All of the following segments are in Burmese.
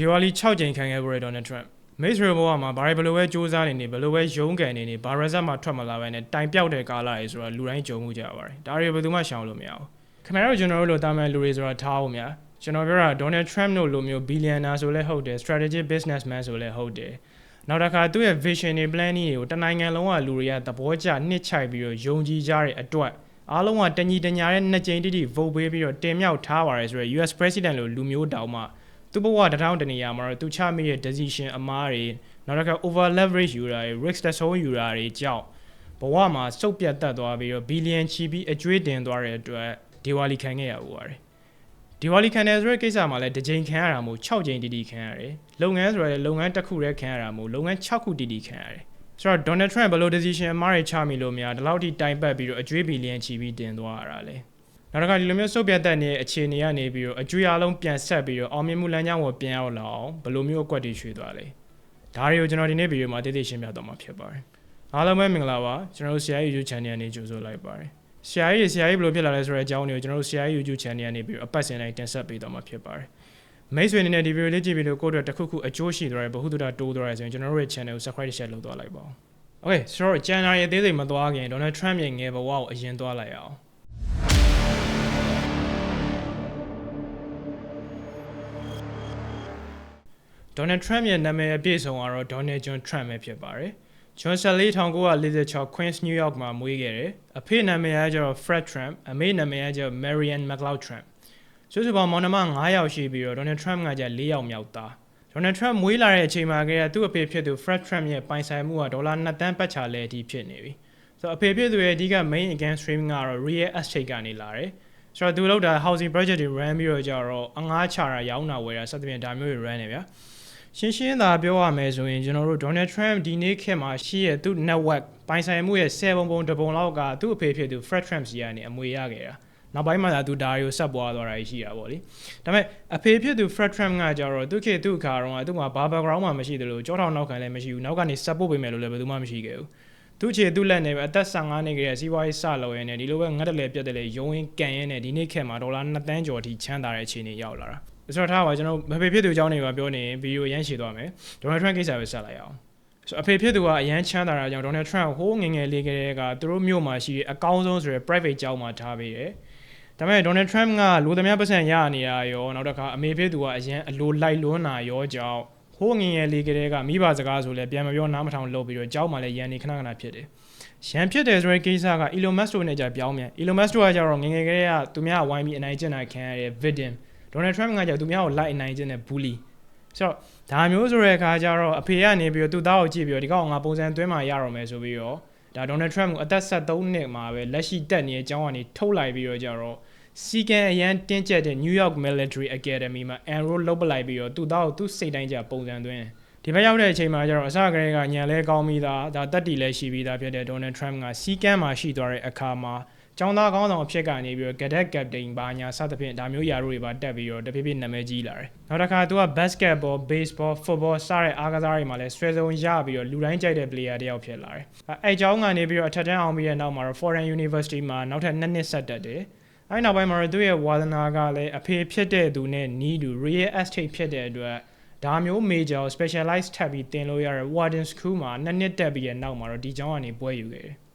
ဒီဝါလီ6ကြိမ်ခံခဲ့ပြီးဒေါ်နယ်ထရန့်မိတ်ဆွေဘဝမှာဘာတွေဘယ်လိုပဲစူးစမ်းနေနေဘယ်လိုပဲရုန်းကန်နေနေဘာရက်ဇက်မှာထွက်မလာဘဲနဲ့တိုင်ပြောက်တဲ့ကာလတွေဆိုတော့လူတိုင်းကြုံမှုကြပါတယ်ဒါတွေဘယ်သူမှရှောင်လို့မရဘူးခင်ဗျားတို့ကျွန်တော်တို့လိုတာမန်လူတွေဆိုတာထားအောင်များကျွန်တော်ပြောတာဒေါ်နယ်ထရန့်တို့လိုမျိုးဘီလီယံနာဆိုလဲဟုတ်တယ် strategic businessman ဆိုလဲဟုတ်တယ်နောက်တစ်ခါသူ့ရဲ့ vision တွေ plan တွေကိုတနိုင်ငံလုံးကလူတွေကသဘောကျနှစ်ချိုက်ပြီးတော့ယုံကြည်ကြတဲ့အတွက်အားလုံးကတညီတညာတဲ့နှစ်ကြိမ်တိတိ vote ပေးပြီးတော့တင်မြှောက်ထားပါတယ်ဆိုတော့ US president လိုလူမျိုးတောင်မှ သူ့ဘဝတထောင်တနေရာမှာတော့သူချမိတဲ့ decision အမားတွေနောက်တစ်ခါ over leverage ယူတာတွေ risk တဆုံးယူတာတွေကြောင့်ဘဝမှာစုပ်ပြတ်တက်သွားပြီးတော့ billion ချီပြီးအကျွေးတင်သွားတဲ့အတွက်ဒီဝါလီခံခဲ့ရဦးပါတယ်ဒီဝါလီခံတယ်ဆိုတဲ့ကိစ္စမှာလည်းတစ်ကြိမ်ခံရတာမို့6ကြိမ်တိတိခံရတယ်လုပ်ငန်းဆိုရယ်လုပ်ငန်းတစ်ခုတည်းခံရတာမို့လုပ်ငန်း6ခုတိတိခံရတယ်ဆိုတော့ Donald Trump ဘယ်လို decision အမှားတွေချမိလို့များဒီလောက်ထိတိုင်ပတ်ပြီးတော့အကျွေးဘီလီယံချီပြီးတင်သွားရတာလေ နောက်တစ်ခါဒီလိုမျိုးစုပ်ပြတ်တက်နေတဲ့အခြေအနေကနေပြီးတော့အကျွေးအလုံးပြန်ဆက်ပြီးတော့အောင်မြင်မှုလမ်းကြောင်းကိုပြန်ရောက်လာအောင်ဘယ်လိုမျိုးအကွက်တွေရွှေ့သွားလဲဒါတွေကိုကျွန်တော်ဒီနေ့ဗီဒီယိုမှာတိတိရှင်းပြသွားမှာဖြစ်ပါတယ်အားလုံးပဲမင်္ဂလာပါကျွန်တော်တို့ CI YouTube channel ကနေကြိုဆိုလိုက်ပါတယ် CI ရေ CI ဘယ်လိုဖြစ်လာလဲဆိုတဲ့အကြောင်းတွေကိုကျွန်တော်တို့ CI YouTube channel ကနေပြီးတော့အပတ်စဉ်တိုင်းတင်ဆက်ပေးသွားမှာဖြစ်ပါတယ်မိတ်ဆွေအနေနဲ့ဒီဗီဒီယိုလေးကြည့်ပြီးတော့ကိုယ့်အတွက်တစ်ခုခုအကျိုးရှိသွားတယ်ဘ ഹു တုဒတိုးသွားတယ်ဆိုရင်ကျွန်တော်တို့ရဲ့ channel ကို subscribe share လုပ်သွားလိုက်ပါဦး Okay ဆိုတော့ January အသေးစိတ်မသွားခင် Donald Trump ရဲ့ငယ်ဘဝကိုအရင်သွားလိုက်အောင် Donald Trump ရဲ့နာမည်အပြည့်စုံကတော့ Donald John Trump ပဲဖြစ်ပါတယ်။ John Sally 1946 Queens New York မှာမွေးခဲ့တယ်။အဖေနာမည်ကကျတော့ Fred Trump အမေနာမည်ကကျတော့ Marianne McLeod Trump ။စုစုပေါင်းမောင်နှမ9ယောက်ရှိပြီးတော့ Donald Trump ကကျ4ယောက်မြောက်သား။ Donald Trump မွေးလာတဲ့အချိန်မှာကတည်းကသူ့အဖေဖြစ်သူ Fred Trump ရဲ့ပိုင်ဆိုင်မှုကဒေါ်လာ2တန်းပတ်ချာလဲအထိဖြစ်နေပြီ။ဆိုတော့အဖေဖြစ်သူရဲ့အဓိက main income stream ကတော့ real estate ကနေလာတယ်။ဆိုတော့သူလောက်တာ housing project တွေ run ပြီးတော့ကြတော့အငှားချတာရောင်းတာဝယ်တာစသဖြင့်ဒါမျိုးတွေ run နေဗျာ။ ရှင်းရှင်းသာပြောရမယ်ဆိုရင်ကျွန်တော်တို့ Donald Trump ဒီနေ့ခေတ်မှာရှိရဲ့သူ့ network ပိုင်ဆိုင်မှုရဲ့7ပုံပုံတပုံလောက်ကသူ့အဖေဖြစ်သူ Fred Trump စီကနေအမွေရခဲ့တာနောက်ပိုင်းမှာသူဒါတွေကိုဆက်ပွားသွားတာရှိတာပေါ့လေဒါပေမဲ့အဖေဖြစ်သူ Fred Trump ကကြတော့သူခေတ်သူ့အခါတော့သူ့မှာဘာ background မှမရှိသလိုကြောထောင်နောက်ခံလည်းမရှိဘူးနောက်ကနေ support ပေးမယ်လို့လည်းဘယ်သူမှမရှိခဲ့ဘူးသူ့ချေသူ့လက်နဲ့ပဲအသက်15နှစ်ကလေးစီးပွားရေးစလုပ်ရင်းနဲ့ဒီလိုပဲငတ်တလဲပြတ်တယ်လေရုံးရင်းကန်ရင်းနဲ့ဒီနေ့ခေတ်မှာဒေါ်လာ2တန်းကျော်အထိချမ်းသာတဲ့အခြေအနေရောက်လာတာ ဆိုတော့ထားပါကျွန်တော်မဖေဖြစ်သူအကြောင်းတွေပါပြောနေရင်ဗီဒီယိုရမ်းရှည်သွားမယ်ဒေါ်နယ်ထရန့်ကိစ္စပဲဆက်လိုက်အောင်ဆိုအဖေဖြစ်သူကအရန်ချမ်းသာတာကြောင့်ဒေါ်နယ်ထရန့်ဟိုးငငယ်လေးကလေးကသူတို့မြို့မှာရှိတဲ့အကောင်းဆုံးဆိုရယ် private ကျောင်းမှာထားပေးတယ်ဒါပေမဲ့ဒေါ်နယ်ထရန့်ကလူသမားပတ်စံရနေတာရောနောက်တစ်ခါအမေဖြစ်သူကအရန်အလိုလိုက်လွန်းတာရောကြောင့်ဟိုးငငယ်လေးကလေးကမိဘစကားဆိုလဲပြန်မပြောနားမထောင်လုပ်ပြီးတော့ကျောင်းမှာလည်းရန်နေခဏခဏဖြစ်တယ်ရန်ဖြစ်တယ်ဆိုတဲ့ကိစ္စက Elon Musk တို့နဲ့ကြာပြောင်းမြန် Elon Musk တို့ကကြတော့ငငယ်ကလေးကသူများဝိုင်းပြီးအနိုင်ကျင့်တာခံရတဲ့ victim ဒေါ်နယ်ထရန့်ကကြောက်သူများကိုလိုက်နိုင်ခြင်းနဲ့ bully ဆိုတော့ဒါမျိုးဆိုတဲ့အခါကျတော့အဖေကနေပြီးတော့သူ့သားကိုကြည့်ပြီးတော့ဒီကောင်ငါပုံစံသွင်းမှရတော့မယ်ဆိုပြီးတော့ဒါဒေါ်နယ်ထရန့်ကိုအသက်73နှစ်မှာပဲလက်ရှိတက်နေတဲ့အကြောင်းကနေထုတ်လိုက်ပြီးတော့ကြတော့စီကန်အရန်တင်းကျပ်တဲ့ New York Military Academy မှာ enroll လုပ်ပလိုက်ပြီးတော့သူ့သားကိုသူ့စိတ်တိုင်းကျပုံစံသွင်းဒီဘက်ရောက်တဲ့အချိန်မှာကျတော့အစကတည်းကညံလဲကောင်းပြီးသားဒါတက်တီလဲရှိပြီးသားဖြစ်တဲ့ဒေါ်နယ်ထရန့်ကစီကန်မှာရှိသွားတဲ့အခါမှာ ကျောင်းသားကောင်းဆောင်အဖြစ်ကနေပြီးတော့ cadet captain ဘာညာစသဖြင့်ဒါမျိုးယာတို့တွေပါတက်ပြီးတော့တဖြည်းဖြည်းနာမည်ကြီးလာတယ်။နောက်တစ်ခါသူက basketball, baseball, football စတဲ့အားကစားတွေမှာလည်းဆွဲဆုံးရပြီးတော့လူတိုင်းကြိုက်တဲ့ player တယောက်ဖြစ်လာတယ်။အဲအကြောင်းကနေပြီးတော့အထက်တန်းအောင်ပြီးတဲ့နောက်မှာတော့ Foreign University မှာနောက်ထပ်2နှစ်ဆက်တက်တယ်။အဲဒီနောက်ပိုင်းမှာတော့သူ့ရဲ့ဝါသနာကလည်းအဖေဖြစ်တဲ့သူနဲ့နီးတူ real estate ဖြစ်တဲ့အတွက်ဒါမျိုး major specialize ထပ်ပြီးသင်လို့ရတဲ့ Warden School မှာနှစ်နှစ်တက်ပြီးတဲ့နောက်မှာတော့ဒီကျောင်းကနေပွဲယူခဲ့တယ်။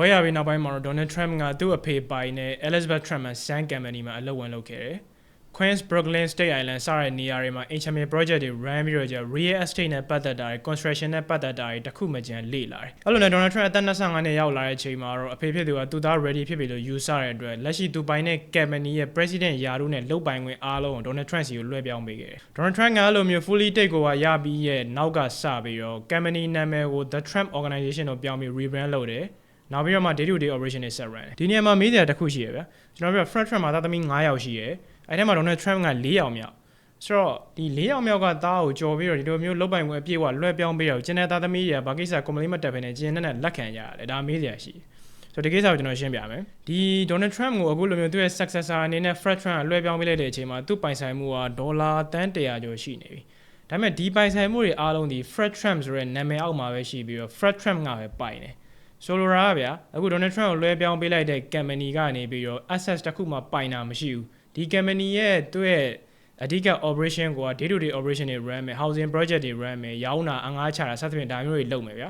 ဘွဲရပြီးနောက်ပိုင်းမှာတော့ Donald Trump ကသူ့အဖေပိုင်နဲ့ Elizabeth Trump မှာ Sun Company မှာအလုပ်ဝင်လုပ်ခဲ့တယ်။ Queens, Brooklyn, State Island စတဲ့နေရာတွေမှာ HMA project တွေ run ပြီးတော့ကြာ real estate နဲ့ပတ်သက်တာတွေ construction နဲ့ပတ်သက်တာတွေတခုမှကြံလေ့လာတယ်။အဲ့လိုနဲ့ Donald Trump အသက်25နှစ်ရောက်လာတဲ့အချိန်မှာတော့အဖေဖြစ်သူကသူသား ready ဖြစ်ပြီလို့ယူဆတဲ့အတွက်လက်ရှိသူပိုင်တဲ့ company ရဲ့ president ယာတို့နဲ့လုပ်ပိုင်ခွင့်အားလုံးကို Donald Trump စီကိုလွှဲပြောင်းပေးခဲ့တယ်။ Donald Trump ကအဲ့လိုမျိုး fully take over ရပြီးရဲ့နောက်ကစပြီးတော့ company နာမည်ကို The Trump Organization လို့ပြောင်းပြီး rebrand လုပ်တယ်။ နောက်ပြီးတော့မှ day to day operation တွေ set run တယ်ဒီနေရာမှာမေးစရာတစ်ခုရှိရဗျာကျွန်တော်ပြော Fred Trump မှာသားသမီး9ယောက်ရှိရအဲ့ထဲမှာ Donald Trump က4ယောက်မြောက်ဆိုတော့ဒီ၄ယောက်မြောက်ကသားကိုကြော်ပြီးတော့ဒီလိုမျိုးလုတ်ပိုင်ဝင်အပြည့်အဝလွှဲပြောင်းပေးတော့ကျန်တဲ့သားသမီးတွေကဘာကိစ္စကွန်ပလီမတ်တက်ဖ ೇನೆ ကျင်းနဲ့လက်ခံကြရတယ်ဒါမေးစရာရှိဆိုတော့ဒီကိစ္စကိုကျွန်တော်ရှင်းပြမယ်ဒီ Donald Trump ကိုအခုလိုမျိုးသူ့ရဲ့ successor အနေနဲ့ Fred Trump လွှဲပြောင်းပေးလိုက်တဲ့အချိန်မှာသူ့ပိုင်ဆိုင်မှုကဒေါ်လာတန်း100ကျော်ရှိနေပြီဒါပေမဲ့ဒီပိုင်ဆိုင်မှုတွေအားလုံးဒီ Fred Trump ဆိုတဲ့နာမည်အောက်မှာပဲရှိပြီးတော့ Fred Trump ကပဲပိုင်တယ် ဆိုလိုတာကဗျာအခု Donald Trump ကိုလွှဲပြောင်းပေးလိုက်တဲ့ company ကနေပြီးတော့ access တစ်ခုမှပိုင်တာမရှိဘူးဒီ company ရဲ့သူ့ရဲ့အဓိက operation ကိုက day to day operation တွေ run မယ် housing project တွေ run မယ်ရောင်းတာအငှားချတာစသဖြင့်ဒါမျိုးတွေလုပ်မယ်ဗျာ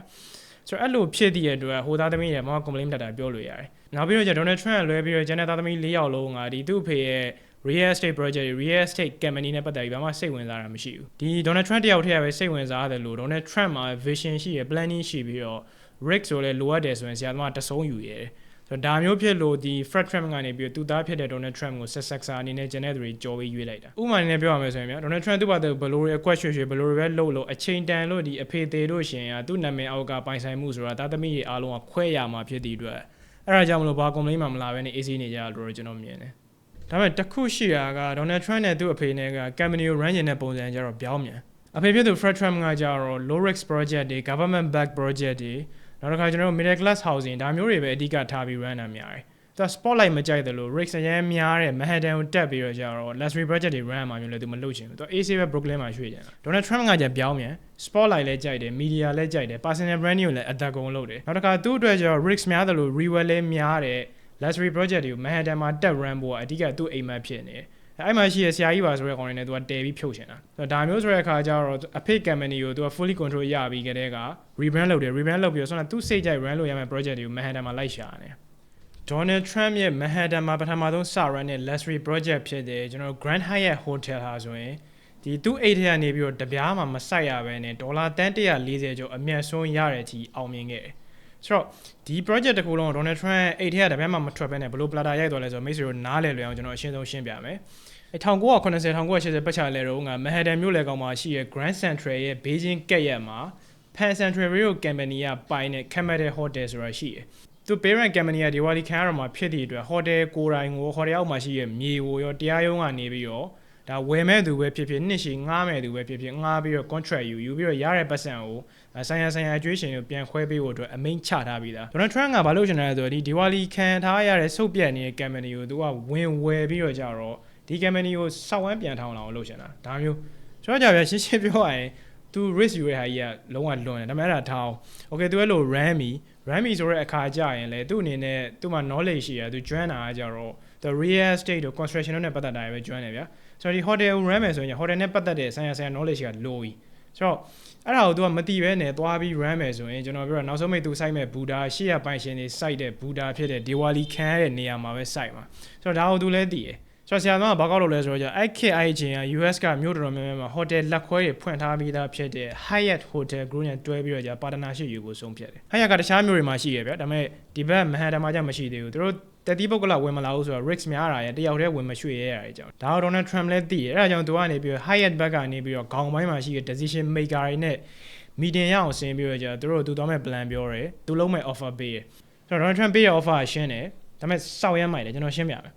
ဆိုတော့အဲ့လိုဖြစ်သည့်အတွက်ဟိုသားသမီးတွေမမ complain တက်တာပြောလို့ရတယ်နောက်ပြီးတော့ကျ Donald Trump လွဲပြီးတော့ကျန်တဲ့သားသမီး၄ယောက်လုံးကဒီသူ့အဖေရဲ့ real estate project တွေ real estate company နဲ့ပတ်သက်ပြီးဘာမှစိတ်ဝင်စားတာမရှိဘူးဒီ Donald Trump တယောက်တည်းကပဲစိတ်ဝင်စားတယ်လို့ Donald Trump မှာ vision ရှိရယ် planning ရှိပြီးတော့ Rick ဆိုလဲလိုအပ်တယ်ဆိုရင်ဆရာသမားတဆုံးယူရဲတယ်ဆိုတော့ဒါမျိုးဖြစ်လို့ဒီ Fred Trump ကနေပြီးသူသားဖြစ်တဲ့ Donald Trump ကိုဆက်ဆက်စာအနေနဲ့ကျန်တဲ့သူတွေကြော်ပြီးရွေးလိုက်တာဥပမာအနေနဲ့ပြောရမယ်ဆိုရင်ဗျာ Donald Trump သူ့ဘာသူဘလို့ရဲ့ question ရွှေဘလို့ပဲလှုပ်လို့အချိန်တန်လို့ဒီအဖေသေးလို့ရှင်ကသူ့နာမည်အောက်ကပိုင်ဆိုင်မှုဆိုတာသားသမီးတွေအားလုံးကခွဲရမှာဖြစ်တဲ့အတွက်အဲ့ဒါကြောင့်မလို့ဘာ complain မှမလာဘဲနဲ့ AC နေကြလို့ကျွန်တော်မြင်တယ်ဒါပေမဲ့တစ်ခုရှိတာက Donald Trump နဲ့သူ့အဖေနဲ့က company ကို run ကျင်တဲ့ပုံစံကြတော့ပြောင်းမြန်အဖေဖြစ်သူ Fred Trump ကကြတော့ low risk project တွေ government back project တွေ နောက်တစ်ခါကျွန်တော်တို့ middle class housing ဒါမျိုးတွေပဲအဓိကထားပြီး run တာများတယ်သူ spotlight မကြိုက်တယ်လို့ risk အရင်များတဲ့ Manhattan ကိုတက်ပြီးတော့ကြတော့ luxury project တွေ run မှာမျိုးလည်းသူမလုပ်ချင်ဘူးသူ AC ပဲ Brooklyn မှာရွှေ့ကြတယ် Donald Trump ကကြပြောင်းမြန် spotlight လည်းကြိုက်တယ် media လည်းကြိုက်တယ် personal branding ကိုလည်းအသက်ကုန်လုပ်တယ်နောက်တစ်ခါသူ့အတွက်ကျတော့ risk များတယ်လို့ reward လည်းများတဲ့ luxury project တွေကို Manhattan မှာတက် run ဖို့ကအဓိကသူ့အိမ်မက်ဖြစ်နေတယ် အဲ့မှာရှိရဆရာကြီးပါဆိုတဲ့ကောင်တွေနဲ့သူကတဲပြီးဖြုတ်ချင်တာဆိုတော့ဒါမျိုးဆိုတဲ့အခါကျတော့အဖေ company ကိုသူက fully control ရပြီးကြတဲ့က rebrand လုပ်တယ် rebrand လုပ်ပြီးတော့ဆိုတော့သူစိတ်ကြိုက် run လုပ်ရမယ့် project တွေကို Manhattan မှာလိုက်ရှာနေတယ် Donald Trump ရဲ့ Manhattan မှာပထမဆုံးစ run တဲ့ luxury project ဖြစ်တဲ့ကျွန်တော် Grand Hyatt Hotel ဟာဆိုရင်ဒီသူ့အိတ်ထဲကနေပြီးတော့တပြားမှမဆိုင်ရဘဲနဲ့ဒေါ်လာတန်140ကျော်အမြတ်ဆုံးရတဲ့အထိအောင်မြင်ခဲ့တယ်ဆိုတော့ဒီ project တစ်ခုလုံး Donald Trump အိတ်ထဲကတပြားမှမထွက်ဘဲနဲ့ဘလို့ platter ရိုက်သွားလဲဆိုတော့မိတ်ဆွေတို့နားလည်လွယ်အောင်ကျွန်တော်အရှင်းဆုံးရှင်းပြမယ် အဲ1990 1980ပတ်ချာလဲတော့ငါ Manhattan မြို့လေကောင်မှာရှိရဲ့ Grand Central ရဲ့ Beijing ကက်ရက်မှာ Pan Central Rail Company ကပိုင်တဲ့ Camelot Hotel ဆိုတာရှိတယ်သူ parent company ကဒီဝါလီခံရတော့မှာဖြစ်သည့်အတွက် hotel ကိုယ်တိုင်ကို hotel အောက်မှာရှိရဲ့မြေကိုရောတရားရုံးကနေပြီးတော့ဒါဝယ်မဲ့သူပဲဖြစ်ဖြစ်နှစ်ရှည်ငှားမဲ့သူပဲဖြစ်ဖြစ်ငှားပြီးတော့ contract ယူယူပြီးတော့ရတဲ့ပတ်စံကိုဆိုင်ရဆိုင်ရအကျွေးရှင်ကိုပြန်ခွဲပေးဖို့အတွက်အမိန့်ချထားပြီးသား Donald Trump ကဘာလို့ရှင်လဲဆိုတော့ဒီဒီဝါလီခံထားရတဲ့စုပ်ပြတ်နေတဲ့ company ကိုသူကဝင်ဝယ်ပြီးတော့ကြတော့ ဒီ company ကိုစောက်ဝမ်းပြန်ထောင်လာအောင်လုပ်ရှင်တာဒါမျိုးကျွန်တော်ကြပြရှင်းရှင်းပြောရရင်သူ risk ယူရတဲ့ဟာကြီးကလုံးဝလွန်တယ်ဒါပေမဲ့အဲ့ဒါထားအောင် okay သူအဲ့လို ram မီ Rami ဆိုတဲ့အခါကြရင်လေသူ့အနေနဲ့သူ့မှာ knowledge ရှိရသူကျွမ်းတာကကြတော့ the real estate တို့ construction တို့နဲ့ပတ်သက်တာပဲကျွမ်းတယ်ဗျာဆိုတော့ဒီ hotel ကို run မယ်ဆိုရင် hotel နဲ့ပတ်သက်တဲ့ဆိုင်ရာဆိုင်ရာ knowledge ကလိုပြီဆိုတော့အဲ့ဒါကို तू ကမတီးပဲနဲ့သွားပြီး run မယ်ဆိုရင်ကျွန်တော်ပြောတာနောက်ဆုံးမိတ်သူစိုက်မဲ့ဘူတာရှေ့ရပိုင်ရှင်တွေစိုက်တဲ့ဘူတာဖြစ်တဲ့ Diwali ခံရတဲ့နေရာမှာပဲစိုက်မှာဆိုတော့ဒါကို तू လည်းတည်တယ် ဆိုတော့ဆရာသမားကဘာကောက်လို့လဲဆိုတော့ကြာအဲ့ခေတ်အဲ့ချင်းက US ကမြို့တော်တော်များများမှာ hotel လက်ခွဲတွေဖွင့်ထားပြီးသားဖြစ်တဲ့ Hyatt Hotel Group နဲ့တွဲပြီးတော့ကြာ partnership ယူဖို့ဆုံးဖြတ်တယ် Hyatt ကတခြားမြို့တွေမှာရှိရဗျဒါပေမဲ့ဒီဘက် Manhattan မှာကြာမရှိသေးဘူးသူတို့တတိပုဂ္ဂလဝင်မလာဘူးဆိုတော့ risk များတာရတယောက်တည်းဝင်မရွှေ့ရရတဲ့အကြောင်းဒါတော့ Donald Trump လည်းသိရအဲ့ဒါကြောင့်သူကနေပြီးတော့ Hyatt ဘက်ကနေပြီးတော့ခေါင်းပိုင်းမှာရှိတဲ့ decision maker တွေနဲ့ meeting ရအောင်ဆင်းပြီးတော့ကြာသူတို့သူသွားမဲ့ plan ပြောတယ်သူလုံးမဲ့ offer ပေးတယ်ဆိုတော့ Donald Trump ပေးတဲ့ offer ကရှင်းတယ်ဒါပေမဲ့စောက်ရမ်းမိုက်တယ်ကျွန်တော်ရှင်းပြမယ်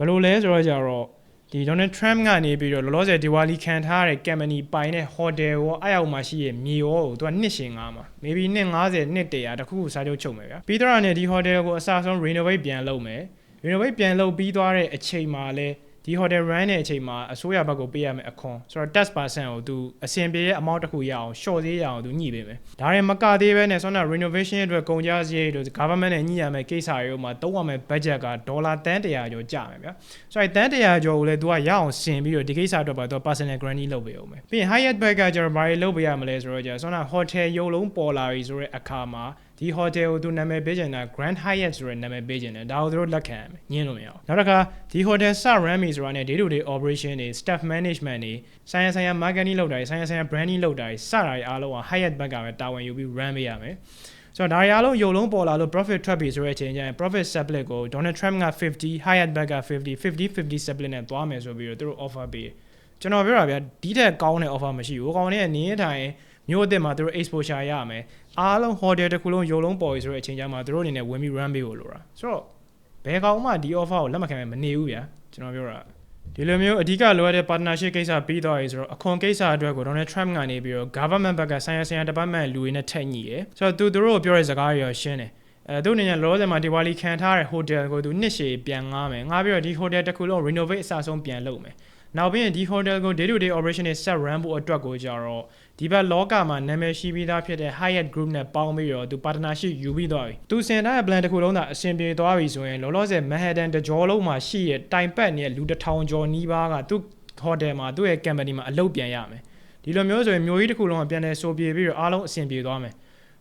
ဘယ်လိုလဲဆိုတော့ကြာတော့ဒီ Donald Trump ကနေပြီးတော့လောလောဆယ်ဒီဝါလီခံထားရတဲ့ company ပိုင်တဲ့ hotel ရောအဲ့အောက်မှာရှိရဲ့မြေရောကိုသူကနှစ်ရှင်ငါမှာ maybe နှစ်90နှစ်100တခုခုစားချုပ်ချုပ်မယ်ဗျာပြီးတော့ねဒီ hotel ကိုအစားဆုံး renovate ပြန်လုပ်မယ် renovate ပြန်လုပ်ပြီးသွားတဲ့အချိန်မှာလဲ ဒီ hotel run တဲ့အချိန်မှာအစိုးရဘက်ကိုပေးရမယ်အခွန်ဆိုတော့ tax percent ကိုသူအစင်ပြေရဲ့ amount တစ်ခုရအောင် short သေးရအောင်သူညှိပေးမယ်ဒါရင်မကသေးပဲနဲ့ဆိုတော့ renovation အတွက်ကုန်ကျစရိတ်တို့ government နဲ့ညှိရမယ်ကိစ္စတွေမှာသုံးရမယ် budget ကဒေါ်လာတန်း100ကျော်ကျမယ်ဗျာဆိုတော့တန်း100ကျော်ကိုလည်းသူကရအောင်ဆင်ပြီးတော့ဒီကိစ္စအတွက်ပါသူ personal guarantee လုပ်ပေးအောင်မယ်ပြီးရင် Hyatt bag ကကျတော့ဘာတွေလုပ်ပေးရမလဲဆိုတော့ကျဆိုတော့ hotel ရုပ်လုံးပေါ်လာပြီဆိုတဲ့အခါမှာ ဒီ hotel ကိုသူနာမည်ပေးချင်တာ Grand Hyatt ဆိုတဲ့နာမည်ပေးချင်တယ်ဒါကိုသူတို့လက်ခံရမယ်ညင်းလို့မရအောင်နောက်တစ်ခါဒီ hotel စ run ပြီဆိုတာနဲ့ day to day operation တွေ staff management တွေဆိုင်ရာဆိုင်ရာ marketing လုပ်တာတွေဆိုင်ရာဆိုင်ရာ branding လုပ်တာတွေစတာတွေအားလုံးက Hyatt ဘက်ကပဲတာဝန်ယူပြီး run ပေးရမယ်ဆိုတော့ဒါရီအားလုံးယုံလုံးပေါ်လာလို့ profit ထွက်ပြီဆိုတဲ့အချိန်ကျရင် profit split ကို Donald Trump က50 Hyatt ဘက်က50 50 50 split နဲ့သွားမယ်ဆိုပြီးတော့သူတို့ offer ပေးတယ်ကျွန်တော်ပြောတာဗျာဒီထက်ကောင်းတဲ့ offer မရှိဘူး။ဟိုကောင်နဲ့နေထိုင်မျိုးအစ်စ်မှာသူတို့ exposure ရမယ် အားလုံး hotel တစ်ခုလုံးရုံလုံးပေါ်ပြီဆိုတဲ့အချိန်ကျမှသူတို့အနေနဲ့ဝင်ပြီး run ပေးဖို့လိုတာဆိုတော့ဘယ်ကောင်မှဒီ offer ကိုလက်မခံမနေဘူးဗျာကျွန်တော်ပြောတာဒီလိုမျိုးအဓိကလိုအပ်တဲ့ partnership ကိစ္စပြီးသွားပြီဆိုတော့အခွန်ကိစ္စအတွက်ကို Donald Trump ကနေပြီးတော့ government ဘက်ကဆိုင်ရာဆိုင်ရာ department လူတွေနဲ့ထက်ညှိတယ်ဆိုတော့သူတို့ကိုပြောတဲ့စကားတွေရောရှင်းတယ်အဲသူအနေနဲ့လောဆယ်မှာဒီဝါလီခံထားတဲ့ hotel ကိုသူနှစ်ရှည်ပြန်ငားမယ်ငားပြီးတော့ဒီ hotel တစ်ခုလုံး renovate အစဆုံးပြန်လုပ်မယ်နောက်ပြီးရင်ဒီ hotel ကို day to day operation နဲ့ set run ဖို့အတွက်ကိုကြတော့ ဒီဘက်လောကမှာနာမည်ရှိပြီးသားဖြစ်တဲ့ Hyatt Group နဲ့ပေါင်းပြီးတော့သူ partnership ယူပြီးသွားပြီသူစင်ထားတဲ့ plan တစ်ခုလုံးသာအဆင်ပြေသွားပြီဆိုရင်လောလောဆယ် Manhattan တကြောလုံးမှာရှိရဲ့တိုင်ပတ်နေတဲ့လူတစ်ထောင်ကျော်နီးပါးကသူ hotel မှာသူ့ရဲ့ company မှာအလုပ်ပြန်ရမယ်ဒီလိုမျိုးဆိုရင်မျိုးကြီးတစ်ခုလုံးကပြန်လဲဆိုပြေပြီးတော့အားလုံးအဆင်ပြေသွားမယ်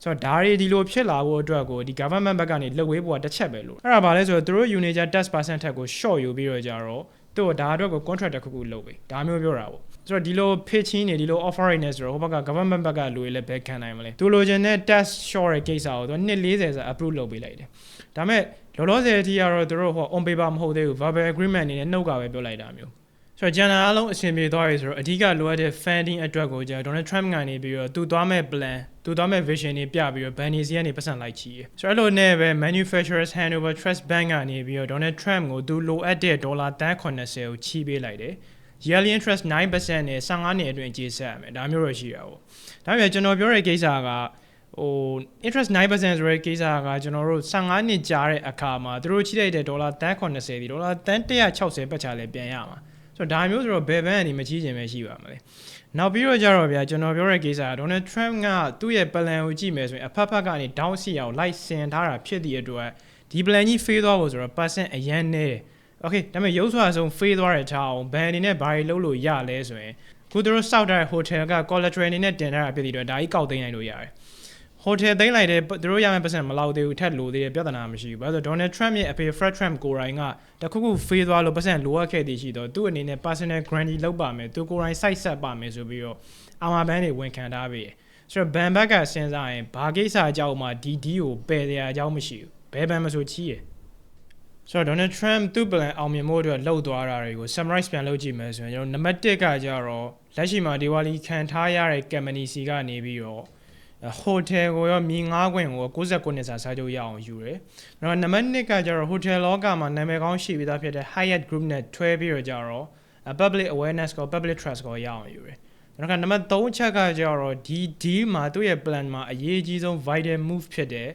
ဆိုတော့ဒါတွေဒီလိုဖြစ်လာဖို့အတွက်ကိုဒီ government ဘက်ကနေလှုပ်ဝေးဖို့ကတစ်ချက်ပဲလို့အဲ့ဒါဘာလဲဆိုတော့သူတို့ Unager test percent ထက်ကို short ယူပြီးတော့ကြတော့သူ့ဒါအတွက်ကို contract တစ်ခုခုလုပ်ပေးဒါမျိုးပြောတာပေါ့ ဆိုတော့ဒီလို pitching နေဒီလို offer တွေနေဆိုတော့ဟိုဘက်က government ဘက်ကလူတွေလည်းဘယ်ခံနိုင်မလဲသူလိုချင်တဲ့ test short ရဲ့ကိစ္စကိုသူ240ဆို approve လုပ်ပေးလိုက်တယ်ဒါမဲ့လောလောဆယ်အထိကတော့သူတို့ဟို on paper မဟုတ်သေးဘူး verbal agreement အနေနဲ့နှုတ်ကပဲပြောလိုက်တာမျိုးဆိုတော့ဂျန်နာအားလုံးအဆင်ပြေသွားပြီဆိုတော့အဓိကလိုအပ်တဲ့ funding အတွက်ကိုကြာ Donald Trump ကနေပြီးတော့သူသွားမဲ့ plan သူသွားမဲ့ vision တွေပြပြီးတော့ Banny စီကနေပတ်စံလိုက်ချီရဆိုတော့အဲ့လိုနဲ့ပဲ manufacturers handover trust bank ကနေပြီးတော့ Donald Trump ကိုသူလိုအပ်တဲ့ဒေါ်လာတန်း80ကိုချီးပေးလိုက်တယ် yearly interest 9%နဲ့15နှစ်အတွင်းကြေးဆက်ရမယ်ဒါမျိုးတော့ရှိတာပေါ့ဒါပေမဲ့ကျွန်တော်ပြောတဲ့ကိစ္စကဟို interest 9%ဆိုတဲ့ကိစ္စကကျွန်တော်တို့15နှစ်ကြာတဲ့အခါမှာသူတို့ချိလိုက်တဲ့ဒေါ်လာတန်း80ဒီဒေါ်လာတန်း160ပတ်ချလဲပြန်ရမှာဆိုတော့ဒါမျိုးဆိုတော့ဘယ်ဘန်းကနေမချီးခြင်းပဲရှိပါမလဲနောက်ပြီးတော့ကြတော့ဗျာကျွန်တော်ပြောတဲ့ကိစ္စက Donald Trump ကသူ့ရဲ့ plan ကိုကြည့်မယ်ဆိုရင်အဖက်ဖက်ကနေ down စီအောင် light ဆင်ထားတာဖြစ်တဲ့အတွက်ဒီ plan ကြီး fail သွားဖို့ဆိုတော့ percent အရန်နေတယ် okay ဒါပေမဲ့ရုပ်စွာဆုံး fail သွားတဲ့ထားအောင်ဘန်အနေနဲ့ဘာတွေလုပ်လို့ရလဲဆိုရင်ခုသူတို့စောက်တဲ့ hotel က collateral အနေနဲ့တင်ထားတာဖြစ်တဲ့အတွက်ဒါကြီးကောက်သိမ်းနိုင်လို့ရတယ်ဟိုတယ်သိမ်းလိုက်တဲ့သူတို့ရမယ့်ပတ်စံမလောက်သေးဘူးထက်လိုသေးတယ်ပြဿနာမရှိဘူးဘာလို့ဒေါ်နယ်ထရမ့်ရဲ့အဖေ Fred Trump ကိုရိုင်းကတခုခုဖေးသွားလို့ပတ်စံလိုအပ်ခဲ့တည်ရှိတော့သူ့အနေနဲ့ personal grandee လောက်ပါမယ်သူကိုရိုင်း site set ပါမယ်ဆိုပြီးတော့အာမဘန်းတွေဝန်ခံထားပြီဆိုတော့ဘန်ဘက်ကစဉ်းစားရင်ဘာကိစ္စအကြောင်းမှဒီဒီကိုပယ်တဲ့အကြောင်းမရှိဘူးဘယ်ဘန်မဆိုချီးရ ဆိုတော့ Donald Trump သူ့ plan အောင်မြင်ဖို့အတွက်လှုပ်သွားတာတွေကို summarize ပြန်လုပ်ကြည့်မယ်ဆိုရင်ကျွန်တော်နံပါတ်1ကကြတော့လက်ရှိမှာဒီဝါလီခံထားရတဲ့ company စီကနေပြီးတော့ဟိုတယ်ကိုရောမြေငါးခွင်ကို69နှစ်စာစာချုပ်ရအောင်ယူတယ်။နောက်နံပါတ်2ကကျတော့ဟိုတယ်လောကမှာနာမည်ကောင်းရှိပြီးသားဖြစ်တဲ့ Hyatt Group နဲ့တွဲပြီးတော့ကျတော့ public awareness ကို public trust ကိုရအောင်ယူတယ်။နောက်ကနံပါတ်3ချက်ကကျတော့ဒီ deal မှာသူ့ရဲ့ plan မှာအရေးကြီးဆုံး vital move ဖြစ်တဲ့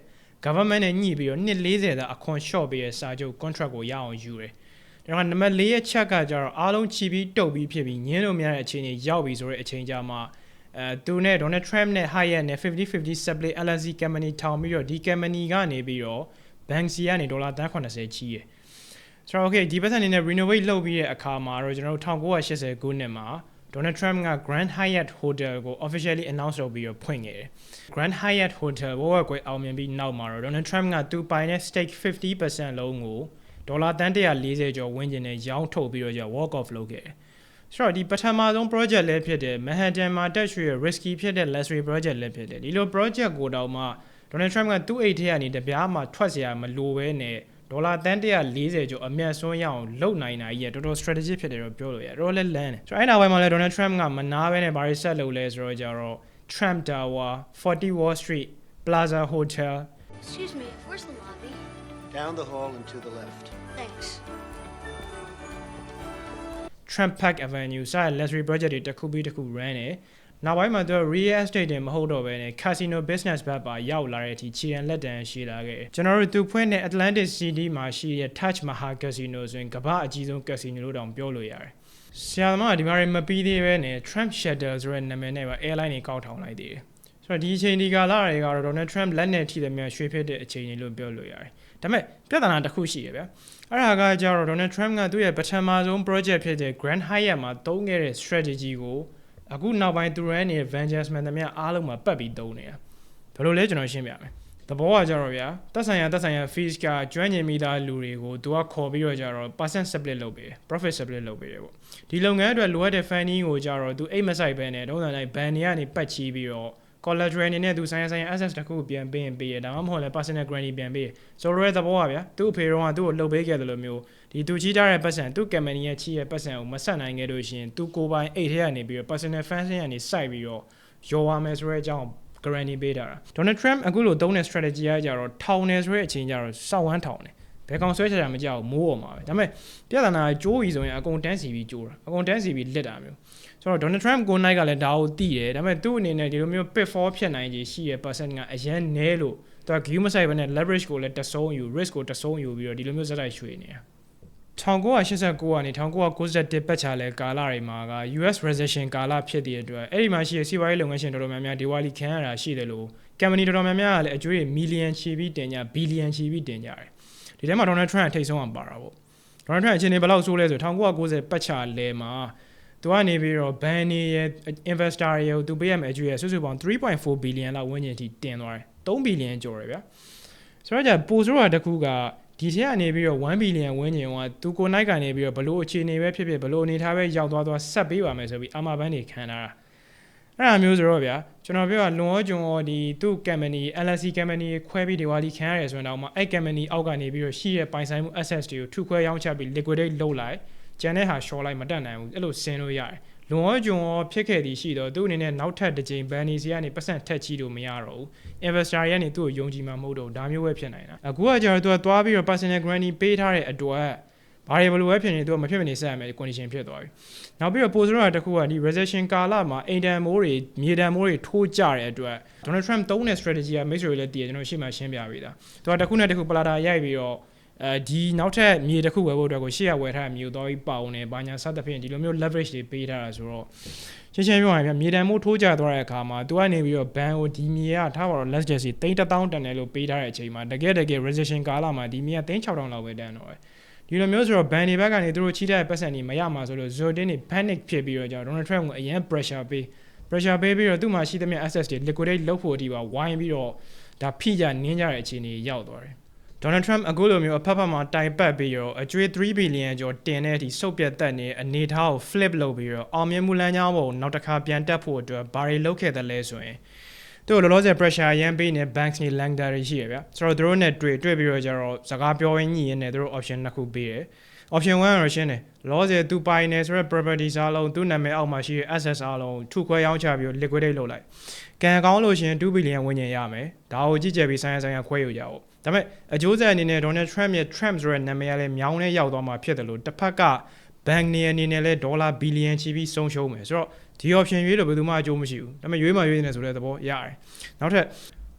government နဲ့ညှိပြီးတော့240သာအခွန် short ပေးတဲ့စာချုပ် contract ကိုရအောင်ယူတယ်။ဒါကနံပါတ်4ရဲ့ချက်ကကျတော့အားလုံးချီပြီးတုတ်ပြီးဖြစ်ပြီးညင်းလို့မရတဲ့အခြေအနေရောက်ပြီဆိုတဲ့အချိန်ကြမှာအဲသူနဲ့ Donald Trump နဲ့ Hyatt နဲ့50-50 split LLC company ထောင်ပြီးတော့ဒီ company ကနေပြီးတော့ bank စီကနေဒေါ်လာ180ချီးရယ်ဆိုတော့ okay ဒီပတ်စံအနေနဲ့ renovate လုပ်ပြီးတဲ့အခါမှာတော့ကျွန်တော်တို့1980ခုနှစ်မှာ Donald Trump က Grand Hyatt Hotel ကို officially announce လုပ်ပြီးတော့ဖွင့်ခဲ့တယ်။ Grand Hyatt Hotel ဘောကကွယ်အောင်မြင်ပြီးနောက်မှာတော့ Donald Trump ကသူပိုင်တဲ့ stake 50%လုံးကိုဒေါ်လာတန်140ကျော်ဝန်းကျင်နဲ့ရောင်းထုတ်ပြီးတော့ walk off လုပ်ခဲ့တယ်။ဆိုတော့ဒီပထမဆုံး project လည်းဖြစ်တယ်။ Manhattan မှာတက်ရွှေ risky ဖြစ်တဲ့ luxury project လည်းဖြစ်တယ်။ဒီလို project ကိုတော့မှ Donald Trump ကသူ့အိတ်ထဲကနေတပြားမှထွက်စရာမလိုဘဲနဲ့ ဒေါ်လာတန်း140ကျော်အမြတ်စွန်းရအောင်လုပ်နိုင်တာကြီးကတော်တော် strategy ဖြစ်တယ်တော့ပြောလို့ရတယ်တော်တော်လည်းလန်းတယ်ဆိုတော့အဲ့နောက်ပိုင်းမှာလည်း Donald Trump ကမနာပဲနဲ့ဘာတွေဆက်လုပ်လဲဆိုတော့ကြတော့ Trump Tower 40 Wall Street Plaza Hotel Excuse me, where's the lobby? Down the hall and to the left. Thanks. Trump Park Avenue စတဲ့ luxury project တွေတစ်ခုပြီးတစ်ခု run နေ နောက်ပိုင်းမှာသူ real estate တွေမဟုတ်တော့ဘဲနဲ့ casino business ဘက်ပါရောက်လာတဲ့အထိခြေရန်လက်တံရှိလာခဲ့တယ်ကျွန်တော်တို့သူဖွင့်တဲ့ Atlantic City မှာရှိတဲ့ Taj Mahal Casino ဆိုရင်ကမ္ဘာအကြီးဆုံး casino လို့တောင်ပြောလို့ရတယ်ဆရာသမားကဒီမှာမပြီးသေးပဲနဲ့ Trump Shuttle ဆိုတဲ့နာမည်နဲ့ပါ airline တွေကောက်ထောင်လိုက်သေးတယ်ဆိုတော့ဒီအချိန်ဒီကာလတွေကတော့ Donald Trump လက်နဲ့ထိတယ်များရွှေဖြစ်တဲ့အချိန်တွေလို့ပြောလို့ရတယ်ဒါပေမဲ့ပြဿနာတစ်ခုရှိရဗျာအဲ့ဒါကကြတော့ Donald Trump ကသူ့ရဲ့ပထမဆုံး project ဖြစ်တဲ့ Grand Hyatt မှာသုံးခဲ့တဲ့ strategy ကို အခုနောက်ပိုင်းသူရန်နေတဲ့ Vengers Man တမအားလုံးမှာပတ်ပြီးသုံးနေတာဘယ်လိုလဲကျွန်တော်ရှင်းပြမယ်သဘောကကြတော့ဗျာတက်ဆိုင်ရာတက်ဆိုင်ရာ fees ကကျွမ်းကျင်မိသားလူတွေကိုသူကခေါ်ပြီးတော့ကြတော့ percent split လုပ်ပေးတယ် profit split လုပ်ပေးတယ်ပေါ့ဒီလုပ်ငန်းအတွက်လိုအပ်တဲ့ funding ကိုကြတော့သူအိတ်မဆိုင်ပဲနဲ့တုံးစံတိုင်း ban တွေကနေပတ်ချီးပြီးတော့ collateral အနေနဲ့သူဆိုင်ရာဆိုင်ရာ assets တစ်ခုပြန်ပေးရင်ပေးရဒါမှမဟုတ်လည်း personal guarantee ပြန်ပေးရဆိုတော့တဲ့သဘောကဗျာသူ့အဖေတော်ကသူ့ကိုလှုပ်ပေးခဲ့တယ်လို့မျိုး ဒီသူချီးထားတဲ့ပတ်စံသူ့ company ရဲ့ချီးရဲ့ပတ်စံကိုမဆက်နိုင်ခဲ့လို့ရှိရင်သူကိုယ်ပိုင်အိတ်ထဲကနေပြီးတော့ personal funds ကနေစိုက်ပြီးတော့ရောရမယ်ဆိုတဲ့အကြောင်း guarantee ပေးတာ။ Donald Trump အခုလိုသုံးတဲ့ strategy ကကြတော့ထောင်နေဆိုတဲ့အချိန်ကျတော့စောက်ဝမ်းထောင်တယ်။ဘယ်ကောင်ဆွဲချတာမကြောက်မိုးပေါ်မှာပဲ။ဒါပေမဲ့ပြဿနာကြိုးကြီးဆိုရင်အကုန်တန်းစီပြီးကြိုးတာ။အကုန်တန်းစီပြီးလစ်တာမျိုး။ဆိုတော့ Donald Trump ကိုနိုင်ကလည်းဒါကိုသိတယ်။ဒါပေမဲ့သူ့အနေနဲ့ဒီလိုမျိုး pitfall ဖြစ်နိုင်ခြေရှိရဲ့ percent ကအရန်နည်းလို့သူက view မဆိုင်ဘဲနဲ့ leverage ကိုလည်းတဆုံးယူ risk ကိုတဆုံးယူပြီးတော့ဒီလိုမျိုးဇက်လိုက်ရွှေ့နေတာ။ 1989ကနေ1991ပတ်ချလဲကာလတွေမှာက US recession ကာလဖြစ်တဲ့အတွက်အဲ့ဒီမှာရှိတဲ့စီးပွားရေးလုပ်ငန်းရှင်တော်တော်များများဒီဝါလီခံရတာရှိတယ်လို့ company တော်တော်များများကလည်းအကျွေးမီလီယံချီပြီးတင်ကြဘီလီယံချီပြီးတင်ကြတယ်ဒီထဲမှာ Donald Trump ထိတ်ဆုံးအောင်ပါတာပေါ့ Donald Trump အချိန်နေဘယ်လောက်ဆိုးလဲဆို1990ပတ်ချလဲမှာသူကနေပြီးတော့ ban နေရဲ့ investor တွေကိုသူပေးရမယ့်အကျွေးရစုစုပေါင်း3.4 billion လောက်ဝန်းကျင်အထိတင်သွားတယ်3 billion ကျော်တယ်ဗျာဆိုတော့じゃပိုဆိုးတာတစ်ခုက ဒီထက်ကနေပြီးတော့1 billion ဝန်းကျင်ကသူကိုနိုင်ကနေပြီးတော့ဘလို့အခြေအနေပဲဖြစ်ဖြစ်ဘလို့အနေထားပဲရောက်သွားသွားဆက်ပေးပါမယ်ဆိုပြီးအာမဘန်းတွေခံထားတာအဲ့ဒါမျိုးဆိုတော့ဗျာကျွန်တော်ပြောတာလွန်ရောကျွန်ရောဒီသူ့ company LSC company ခွဲပြီးဒီဝါလီခံရတယ်ဆိုရင်တော့မှအဲ့ company အောက်ကနေပြီးတော့ရှိရဲ့ပိုင်ဆိုင်မှု assets တွေကိုထုခွဲရောင်းချပြီး liquidate လုပ်လိုက်ကျန်တဲ့ဟာ short လိုက်မတက်နိုင်ဘူးအဲ့လိုဆင်းလို့ရတယ် လွန်ရောကျွန်ရောဖြစ်ခဲ့သည်ရှိတော့သူ့အနေနဲ့နောက်ထပ်တစ်ကြိမ် ban စီကနေပတ်စံထက်ချီလို့မရတော့ဘူး investor တွေကနေသူ့ကိုယုံကြည်မှာမဟုတ်တော့ဘူးဒါမျိုးပဲဖြစ်နိုင်တာအခုကကျတော့သူကသွားပြီးတော့ personal guarantee ပေးထားတဲ့အတွက်ဘာတွေဘယ်လိုပဲဖြစ်နေသူကမဖြစ်မနေဆက်ရမယ် condition ဖြစ်သွားပြီနောက်ပြီးတော့ပိုဆိုးတာတစ်ခုကဒီ recession ကာလမှာအိမ်တန်မိုးတွေမြေတန်မိုးတွေထိုးကြတဲ့အတွက် Donald Trump သုံးတဲ့ strategy ကမိတ်ဆွေတွေလည်းတည်ရကျွန်တော်ရှေ့မှာရှင်းပြပေးတာသူကတစ်ခုနဲ့တစ်ခုပလာတာရိုက်ပြီးတော့ အဲဒီနောက်ထပ်မြေတစ်ခုဝယ်ဖို့အတွက်ကိုရှေ့ရဝယ်ထားတဲ့မြေကိုသွားပြီးပေါအောင်နေဘာညာစသဖြင့်ဒီလိုမျိုး leverage တွေပေးထားတာဆိုတော့ရှင်းရှင်းပြောရရင်မြေတန်မိုးထိုးကြသွားတဲ့အခါမှာသူကနေပြီးတော့ ban ကိုဒီမြေကထားပါတော့ let's just say 3000တန်တယ်လို့ပေးထားတဲ့အချိန်မှာတကယ်တကယ် recession ကာလမှာဒီမြေက3000လောက်ပဲတန်တော့တယ်ဒီလိုမျိုးဆိုတော့ ban တွေဘက်ကနေသူတို့ချိတဲ့ပတ်စံတွေမရမှာဆိုလို့ Zordin တွေ panic ဖြစ်ပြီးတော့ကြောင့် Donald Trump ကိုအရင် pressure ပေး pressure ပေးပြီးတော့သူ့မှာရှိသမျှ assets တွေ liquidate လုပ်ဖို့အထိပါဝိုင်းပြီးတော့ဒါဖိကြနင်းကြတဲ့အခြေအနေရောက်သွားတယ် Donald Trump အခုလိုမျိုးအဖက်ဖက်မှာတိုင်ပတ်ပြီးတော့အကျွေး3 billion ကျော်တင်တဲ့အထိစုပ်ပြတ်တက်နေအနေထားကို flip လုပ်ပြီးတော့အောင်မြင်မှုလမ်းကြောင်းပေါ်နောက်တစ်ခါပြန်တက်ဖို့အတွက်ဘာတွေလုပ်ခဲ့တယ်လဲဆိုရင်သူလောလောဆယ် pressure ရမ်းပေးနေ banks နေ lender တွေရှိရဗျဆိုတော့သူတို့ ਨੇ တွေ့တွေ့ပြီးတော့ကျတော့စကားပြောရင်းညှိရင်းနဲ့သူတို့ option နှစ်ခုပေးတယ် option 1ကတော့ရှင်းတယ်လောဆယ်သူပိုင်နေဆိုတော့ property အားလုံးသူ့နာမည်အောက်မှာရှိတဲ့ assets အားလုံးထုခွဲရောင်းချပြီး liquidate လုပ်လိုက်ကံကောင်းလို့ရှင်2 billion ဝန်းကျင်ရမယ်ဒါကိုကြည့်ကြပြီးဆိုင်ရဆိုင်ရခွဲယူကြအောင် ဒါပေမဲ့အကျိုးဆက်အနေနဲ့ Donald Trump ရဲ့ Trump ဆိုတဲ့နာမည်ကလည်းမြောင်းနဲ့ရောက်သွားမှာဖြစ်တယ်လို့တစ်ဖက်က bank နေအနေနဲ့လည်းဒေါ်လာဘီလီယံချီပြီးဆုံးရှုံးမယ်ဆိုတော့ဒီ option ရွေးလို့ဘယ်သူမှအကျိုးမရှိဘူးဒါပေမဲ့ရွေးမှရွေးနေတယ်ဆိုတဲ့သဘောရတယ်နောက်ထပ်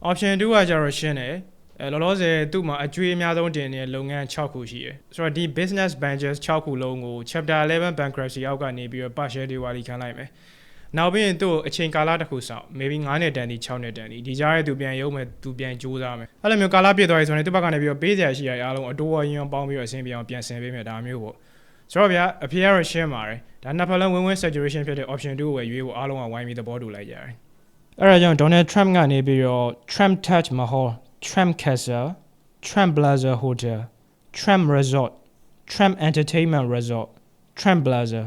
option 2ကကြတော့ရှင်းတယ်အဲလောလောဆယ်သူ့မှာအကျွေးအများဆုံးတင်နေတဲ့လုပ်ငန်း6ခုရှိတယ်ဆိုတော့ဒီ business ventures 6ခုလုံးကို chapter 11 bankruptcy အောက်ကနေပြီးတော့ partial တွေဝါလီခံလိုက်မယ် နောက်ပြီးရင်သူ့အချိန်ကာလတစ်ခုစောင့် maybe 9နှစ်တန်ဒီ6နှစ်တန်ဒီဒီကြားရဲ့သူပြန်ရုံးမယ်သူပြန်ကြိုးစားမယ်အဲ့လိုမျိုးကာလပြည့်သွားပြီဆိုရင်သူ့ဘက်ကနေပြီးတော့ပေးစရာရှိရအားလုံးအတိုးအရင်ပေါင်းပြီးတော့အဆင်ပြေအောင်ပြန်ဆင်ပေးမယ်ဒါမျိုးပေါ့ဆိုတော့ဗျာအဖေကတော့ရှင်းပါတယ်ဒါနှစ်ဖက်လုံး win win situation ဖြစ်တဲ့ option 2ကိုပဲရွေးဖို့အားလုံးကဝိုင်းပြီးသဘောတူလိုက်ကြတယ်အဲ့ဒါကြောင့် Donald Trump ကနေပြီးတော့ Trump Touch Mahal Trump Castle Trump Plaza Hotel Trump Resort Trump Entertainment Resort Trump Plaza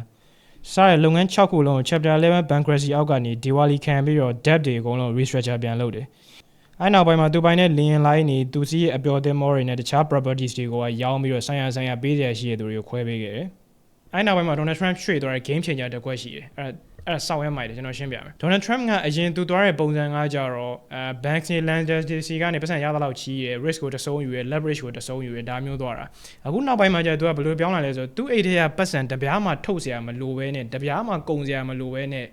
စားတဲ့လုပ်ငန်း6ခုလုံးကို Chapter 11 Bankruptcy အောက်ကနေ Diwali ခံပြီးတော့ debt တွေအကုန်လုံး restructure ပြန်လုပ်တယ်။အဲ့နောက်ပိုင်းမှာသူပိုင်တဲ့လင်းလိုင်းနေသူစီးရဲ့အပျော်တင်မောတွေနဲ့တခြား properties တွေကိုရောင်းပြီးတော့ဆိုင်ရဆိုင်ရပေးရရှိတဲ့သူတွေကိုခွဲပေးခဲ့တယ်။အဲ့နောက်ပိုင်းမှာ Donald Trump ရွှေ့သွားတဲ့ game changer တစ်ခွက်ရှိတယ်။အဲ့ အဲ့ဆောက်ရမိုက်တယ်ကျွန်တော်ရှင်းပြမယ် Donald Trump ကအရင်သူသွားတဲ့ပုံစံကကြတော့အဲ banks နဲ့ lenders တွေစီကနေပတ်စံရသလောက်ချီးရယ် risk ကိုတဆုံးယူရယ် leverage ကိုတဆုံးယူရယ်ဒါမျိုးသွားတာအခုနောက်ပိုင်းမှာကျတော့သူကဘယ်လိုပြောင်းလာလဲဆိုတော့သူ့အိတ်ထဲကပတ်စံတပြားမှထုတ်เสียမလိုပဲနဲ့တပြားမှကုန်เสียမလိုပဲနဲ့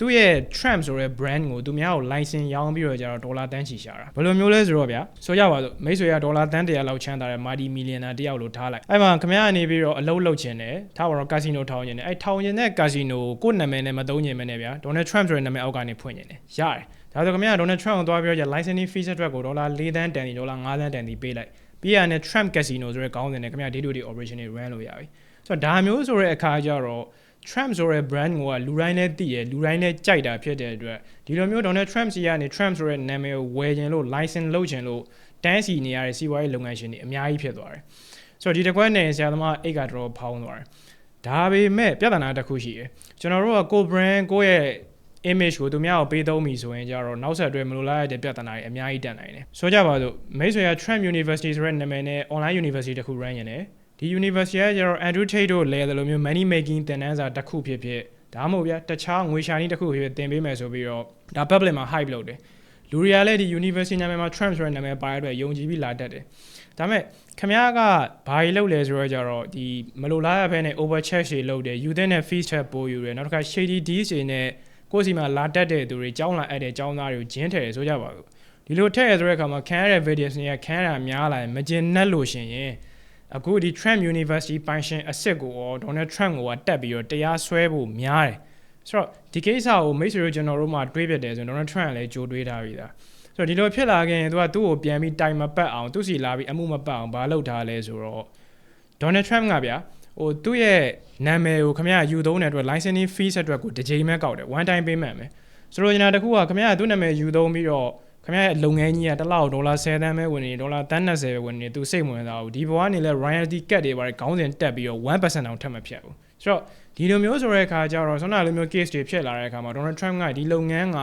သူ့ရဲ့ Trump ဆိုတဲ့ brand ကိုသူများကို license ရောင်းပြီးတော့ကျတော့ဒေါ်လာတန်းချီရှာတာဘယ်လိုမျိုးလဲဆိုတော့ဗျာဆိုကြပါစို့မိတ်ဆွေကဒေါ်လာတန်း100လောက်ချမ်းသာတဲ့ multi millionaire တယောက်လို့ထားလိုက်အဲ့မှာခင်ဗျားကနေပြီးတော့အလုပ်လုပ်ချင်တယ်ထားပါတော့ casino ထောင်းချင်တယ်အဲ့ထောင်းချင်တဲ့ casino ကိုကိုယ့်နာမည်နဲ့မသုံးချင်မနဲ့ဗျာ Donald Trump ဆိုတဲ့နာမည်အောက်ကနေဖွင့်ချင်တယ်ရတယ်ဒါဆိုခင်ဗျား Donald Trump ကိုသွားပြီးတော့ licensing fees အတွက်ကိုဒေါ်လာ4သန်းတန်ဒီဒေါ်လာ5သန်းတန်ဒီပေးလိုက်ပြီးရတဲ့ Trump casino ဆိုတဲ့ခေါင်းစဉ်နဲ့ခင်ဗျာ day to day operation တွေ run လို့ရပြီဆိုတော့ဒါမျိုးဆိုတဲ့အခါကျတော့ Trump ဆိုတဲ့ brand ကလူတိုင်းလည်းသိရလူတိုင်းလည်းကြိုက်တာဖြစ်တဲ့အတွက်ဒီလိုမျိုး Donald Trump စီကနေ Trump ဆိုတဲ့နာမည်ကိုဝယ်ခြင်းလို့ license လုပ်ခြင်းလို့တန်းစီနေရတဲ့စီးပွားရေးလုပ်ငန်းရှင်တွေအများကြီးဖြစ်သွားတယ်ဆိုတော့ဒီတစ်ခွက်နဲ့ဆရာသမားအိတ်ကတော်ဖောင်းသွားတယ်ဒါပေမဲ့ပြဿနာတစ်ခုရှိတယ်ကျွန်တော်တို့ကကို brand ကိုရဲ့ image ကိုသူများကိုပေးသုံးပြီဆိုရင်ကြတော့နောက်ဆက်တွဲမလိုလားရတဲ့ပြဿနာတွေအများကြီးတက်နိုင်တယ်ဆိုကြပါစို့မိတ်ဆွေက Trump University ဆိုတဲ့နာမည်နဲ့ online university တစ်ခု run ရင်တယ် ဒီ university ကကျတော့ Andrew Tate တို့လဲတယ်လို့မျိုး money making သင်တန်းစာတစ်ခုဖြစ်ဖြစ်ဒါမှမဟုတ်ဗျာတခြားငွေရှာနည်းတစ်ခုဖြစ်ဖြစ်သင်ပေးမယ်ဆိုပြီးတော့ဒါ public မှာ hype လုပ်တယ်လူတွေကလည်းဒီ university နာမည်မှာ Trump ဆိုတဲ့နာမည်ပါရတဲ့ယုံကြည်ပြီးလာတတ်တယ်ဒါပေမဲ့ခမ ्या ကဘာကြီးလုပ်လဲဆိုတော့ကြတော့ဒီမလိုလားရဖဲနဲ့ over check တွေလုပ်တယ် you တဲ့ fees check ပို့ယူတယ်နောက်တစ်ခါ shady deals တွေနဲ့ကိုယ့်စီမှာလာတက်တဲ့သူတွေကြောင်းလာအပ်တဲ့ကြောင်းသားတွေကိုဂျင်းထည့်တယ်ဆိုကြပါဘူးဒီလိုထည့်ရဆိုတဲ့အခါမှာခံရတဲ့ videos တွေကခံရတာများလာရင်မကျင်နှက်လို့ရှင်ရင် အခုဒီ Trump University ပိုင်ရှင်အစ်စ်ကိုရော Donald Trump ကိုကတက်ပြီးတော့တရားစွဲဖို့များတယ်ဆိုတော့ဒီကိစ္စကိုမိတ်ဆွေတို့ကျွန်တော်တို့မှတွေးပြတယ်ဆိုရင် Donald Trump လည်းကြိုးတွေးထားပြီသားဆိုတော့ဒီလိုဖြစ်လာခင်သူကသူ့ကိုပြန်ပြီးတိုင်မပတ်အောင်သူ့စီလာပြီးအမှုမပတ်အောင်ဘာလုပ်ထားလဲဆိုတော့ Donald Trump ကဗျာဟိုသူ့ရဲ့နာမည်ကိုခင်ဗျာယူသုံးတဲ့အတွက် licensing fees အတွက်ကိုတစ်ကြိမ်ပဲကောက်တယ် one time payment ပဲဆိုလိုချင်တာတစ်ခုကခင်ဗျာသူ့နာမည်ယူသုံးပြီးတော့ ခင်ဗျာရဲ့လုပ်ငန်းကြီးကတစ်လောက်ဒေါ်လာ10သန်းပဲဝင်နေဒေါ်လာ30ပဲဝင်နေသူစိတ်ဝင်စားဘူးဒီဘဝနေလဲ royalty cut တွေပါတယ်ခေါင်းစဉ်တက်ပြီးတော့1%အောင်ထပ်မဖြတ်ဘူးဆိုတော့ဒီလိုမျိုးဆိုတဲ့အခါကျတော့ဆွမ်းနာလိုမျိုး case တွေဖြစ်လာတဲ့အခါမှာ Donald Trump ကဒီလုပ်ငန်းက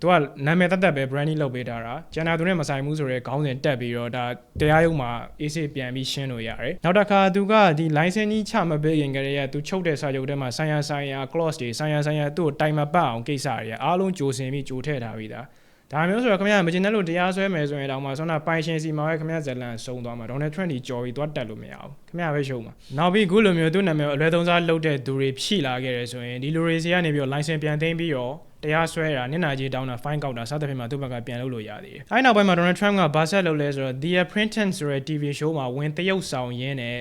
သူကနာမည်တက်တက်ပဲ branding လုပ်ပေးထားတာကျန်တာသူနဲ့မဆိုင်ဘူးဆိုတော့ခေါင်းစဉ်တက်ပြီးတော့ဒါတရားရုံးမှာ AC ပြန်ပြီးရှင်းလို့ရတယ်နောက်တစ်ခါသူကဒီ license ကြီးချမပေးခင်ကတည်းကသူချုပ်တဲ့စာချုပ်ထဲမှာဆိုင်ရာဆိုင်ရာ clause တွေဆိုင်ရာဆိုင်ရာသူ့ကိုတိုင်မပတ်အောင်ကိစ္စတွေအားလုံးကြိုစင်ပြီးကြိုထည့်ထားပြီးသား ဒါမျိုးဆိုတော့ခင်ဗျာမကျင်တဲ့လို့တရားစွဲမယ်ဆိုရင်တောင်မှဆွမ်းနာပိုင်ရှင်စီမှာပဲခင်ဗျာဇလန်ဆုံးသွားမှာဒေါ်နယ်ထရန့်ဒီကြော်ပြီးသွားတက်လို့မရဘူးခင်ဗျာပဲရှုံးမှာနောက်ပြီးခုလိုမျိုးသူ့နာမည်ကိုအလွဲသုံးစားလုပ်တဲ့သူတွေဖြိလာခဲ့တယ်ဆိုရင်ဒီလူတွေစီကနေပြီးတော့ license ပြန်သိမ်းပြီးတော့တရားစွဲတာနင့်နာကြီးတောင်းတာ fine ကောက်တာစသဖြင့်မှာသူ့ဘက်ကပြန်လုပ်လို့ရသေးတယ်။အဲဒီနောက်ပိုင်းမှာ Donald Trump ကဘာဆက်လုပ်လဲဆိုတော့ The Apprentice ဆိုတဲ့ TV show မှာဝင်သရုပ်ဆောင်ရင်းနဲ့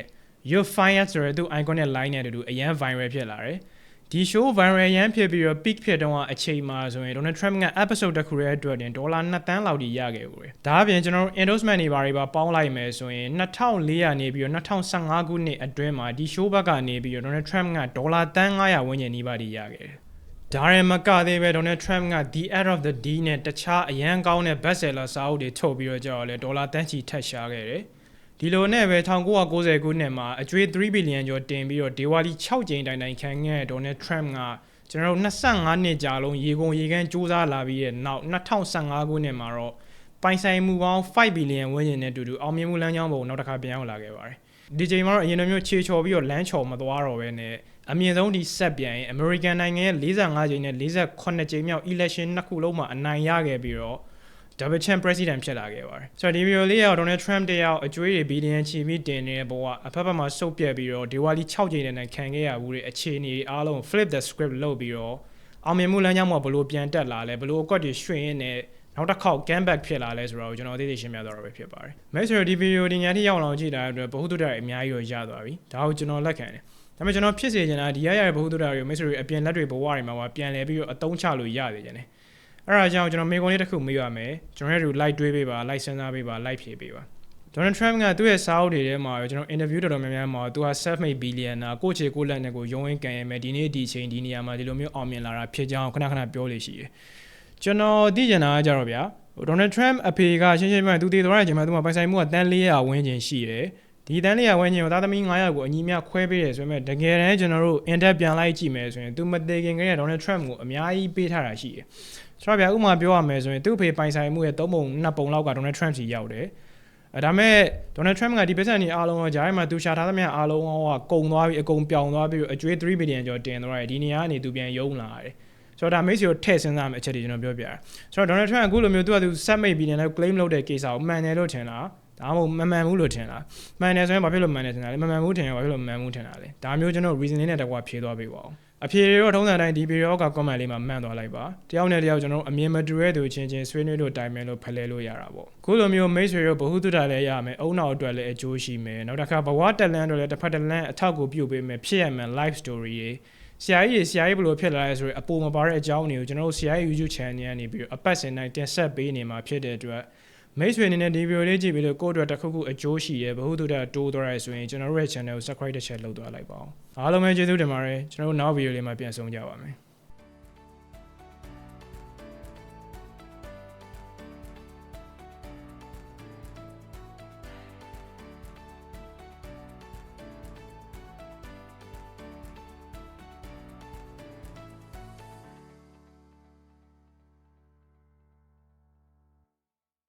You Fired ဆိုတဲ့သူ iconic line နဲ့အတူတူအရန် viral ဖြစ်လာတယ်။ ဒီ show viral ရန်ဖြစ်ပြီးတော့ peak ဖြစ်တော့အချိန်မှာဆိုရင် Donald Trump က episode တစ်ခုရဲ့အတွက်တင်ဒေါ်လာ2တန်းလောက်ကြီးရခဲ့ဘူး။ဒါအပြင်ကျွန်တော်တို့ endorsement တွေဘာတွေပါပေါင်းလိုက်မယ်ဆိုရင်2400နေပြီးတော့2015ခုနှစ်အတွင်းမှာဒီ show ဘက်ကနေပြီးတော့ Donald Trump ကဒေါ်လာတန်း900ဝန်းကျင်နီးပါးထိရခဲ့တယ်။ဒါရင်မကသေးပဲ Donald Trump က The End of the D နဲ့တခြားအရန်ကောင်းတဲ့ bestseller စာအုပ်တွေထုတ်ပြီးတော့ကြောက်လဲဒေါ်လာတန်းချီထက်ရှားခဲ့တယ်။ ဒီလိုနဲ့ပဲ1990ခုနှစ်မှာအကျွေး3ဘီလီယံကျော်တင်ပြီးတော့ဒေဝါလီ6ကြိမ်တိုင်တိုင်ခံခဲ့တဲ့ Donald Trump ကကျွန်တော်တို့25နှစ်ကြာလုံးရေကုန်ရေကန်းစူးစမ်းလာပြီးတဲ့နောက်2015ခုနှစ်မှာတော့ပိုင်ဆိုင်မှုပေါင်း5ဘီလီယံဝန်းကျင်နဲ့အတူတူအောင်မြင်မှုလမ်းကြောင်းပေါ်နောက်တစ်ခါပြန်ရောက်လာခဲ့ပါတယ်။ဒီချိန်မှာတော့အရင်လိုမျိုးခြေချော်ပြီးတော့လမ်းချော်မသွားတော့ဘဲနဲ့အမြင့်ဆုံးဒီဆက်ပြန်ရင် American နိုင်ငံရဲ့45ကြိမ်နဲ့48ကြိမ်မြောက် election နှစ်ခုလုံးမှာအနိုင်ရခဲ့ပြီးတော့ double champ president ဖြစ်လာခဲ့ပါတယ်ဆိုတော့ဒီဗီဒီယိုလေးက Donald Trump တယောက်အကျွေးတွေဘီလီယံချီပြီးတင်နေတဲ့ဘဝအဖက်ဖက်မှာစုပ်ပြက်ပြီးတော့ဒီဝါလီ6ကြိမ်နဲ့ခံခဲ့ရဘူးတဲ့အခြေအနေအားလုံး flip the script လုပ်ပြီးတော့အောင်မြင်မှုလမ်းကြောင်းမှာဘလို့ပြန်တက်လာလဲဘလို့အကွက်တွေရွှင်ရင်းနဲ့နောက်တစ်ခေါက် game back ဖြစ်လာလဲဆိုတော့ကျွန်တော်သိသိရှင်းပြသွားတော့ပဲဖြစ်ပါတယ်။မဲဆိုတော့ဒီဗီဒီယိုဒီညထိရောက်အောင်ကြည့်တာအတွက်ဘ ഹു တုဒ္ဒရအများကြီးတော့ရသွားပြီ။ဒါကိုကျွန်တော်လက်ခံတယ်။ဒါပေမဲ့ကျွန်တော်ဖြစ်စေချင်တာဒီရရတဲ့ဘ ഹു တုဒ္ဒရကိုမဲဆိုရအပြင်လက်တွေဘဝတွေမှာပြန်လဲပြီးတော့အသုံးချလို့ရသေးတယ်။ အဲ့ဒါကြောင့်ကျွန်တော်မေကွန်လေးတစ်ခုမေးရမယ်ကျွန်တော်တို့ like တွေးပေးပါ like စဉ်းစားပေးပါ like ဖြည့်ပေးပါ Donald Trump ကသူ့ရဲ့စာအုပ်တွေထဲမှာကျွန်တော် interview တော်တော်များများမှာသူက self made billionaire ကိုချေကိုလက်နဲ့ကိုရုံးရင်းကန်ရမယ်ဒီနေ့ဒီချိန်ဒီနေရာမှာဒီလိုမျိုးအောင်မြင်လာတာဖြစ်ကြောင်းခဏခဏပြောလို့ရှိတယ်ကျွန်တော်သိကျင်တာကကြတော့ဗျာ Donald Trump အဖေကရှင်းရှင်းပြောရင်သူတည်သွားတဲ့အချိန်မှာသူကပိုင်ဆိုင်မှုကတန်း400ဝန်းကျင်ရှိတယ်ဒီတန်း400ဝန်းကျင်ကိုသားသမီး900ကိုအညီမျှခွဲပေးတယ်ဆိုပေမဲ့တကယ်တမ်းကျွန်တော်တို့ in-depth ပြန်လိုက်ကြည့်မယ်ဆိုရင်သူမတည်ခင်ကတည်းက Donald Trump ကိုအများကြီးပေးထားတာရှိတယ် ဆိုတော့ဗျာဥပမာပြောရမယ်ဆိုရင်သူ့အဖေပိုင်ဆိုင်မှုရဲ့၃ပုံ၂ပုံလောက်က Donald Trump စီရောက်တယ်အဲဒါမဲ့ Donald Trump ကဒီ business တွေအားလုံးကဂျားထဲမှာသူရှာထားသမျှအားလုံးကကုံသွားပြီးအကုန်ပြောင်းသွားပြီးအကျွေး3 billion ကျော်တင်သွားတယ်ဒီနေရာကနေသူပြန်ယုံလာတယ်ဆိုတော့ဒါမိတ်ဆွေကိုထည့်စဉ်းစားမယ့်အချက်တွေကျွန်တော်ပြောပြတာဆိုတော့ Donald Trump အခုလိုမျိုးသူကသူ set mate billion နဲ့ claim လုပ်တဲ့ကိစ္စကိုမှန်တယ်လို့ထင်လားဒါမှမဟုတ်မမှန်ဘူးလို့ထင်လားမှန်တယ်ဆိုရင်ဘာဖြစ်လို့မှန်တယ်ထင်တာလဲမမှန်ဘူးထင်ရင်ဘာဖြစ်လို့မမှန်ဘူးထင်တာလဲဒါမျိုးကျွန်တော် reason လေးနဲ့တကွာဖြေသွားပေးပါဦး အဖြေတွေတော့ထုံးစံတိုင်းဒီ video က comment လေးမှာမှန်သွားလိုက်ပါတယောက်နဲ့တယောက်ကျွန်တော်အမြင်မတူတဲ့သူချင်းချင်းဆွေးနွေးလို့တိုင်မယ်လို့ဖလှယ်လို့ရတာပေါ့ခုလိုမျိုးမိတ်ဆွေတို့ဘ ഹു တုတာလည်းရမယ်အုံနောက်အတွက်လည်းအကျိုးရှိမယ်နောက်တစ်ခါဘဝတက်လန်းတို့လည်းတစ်ဖက်တစ်လန်းအထောက်ကိုပြုတ်ပေးမယ်ဖြစ်ရမယ် live story တွေဆရာကြီးဆရာကြီးဘယ်လိုဖြစ်လာလဲဆိုရင်အပေါ်မပါတဲ့အကြောင်းတွေကိုကျွန်တော်တို့ဆရာကြီး YouTube channel ကနေပြီးတော့အပတ်စဉ်တိုင်းတင်ဆက်ပေးနေမှာဖြစ်တဲ့အတွက် မိတ်ဆွေအနေနဲ့ဒီဗီဒီယိုလေးကြည့်ပြီးတော့ကိုယ့်အတွက်တစ်ခုခုအကျိုးရှိရဲ့ဘ ഹു တုတာတိုးသွားရဲဆိုရင်ကျွန်တော်တို့ရဲ့ channel ကို subscribe တစ်ချက်လုပ်သွားလိုက်ပါအောင်အားလုံးပဲကျေးဇူးတင်ပါတယ်ကျွန်တော်တို့နောက်ဗီဒီယိုလေးမှာပြန်ဆုံကြပါမယ်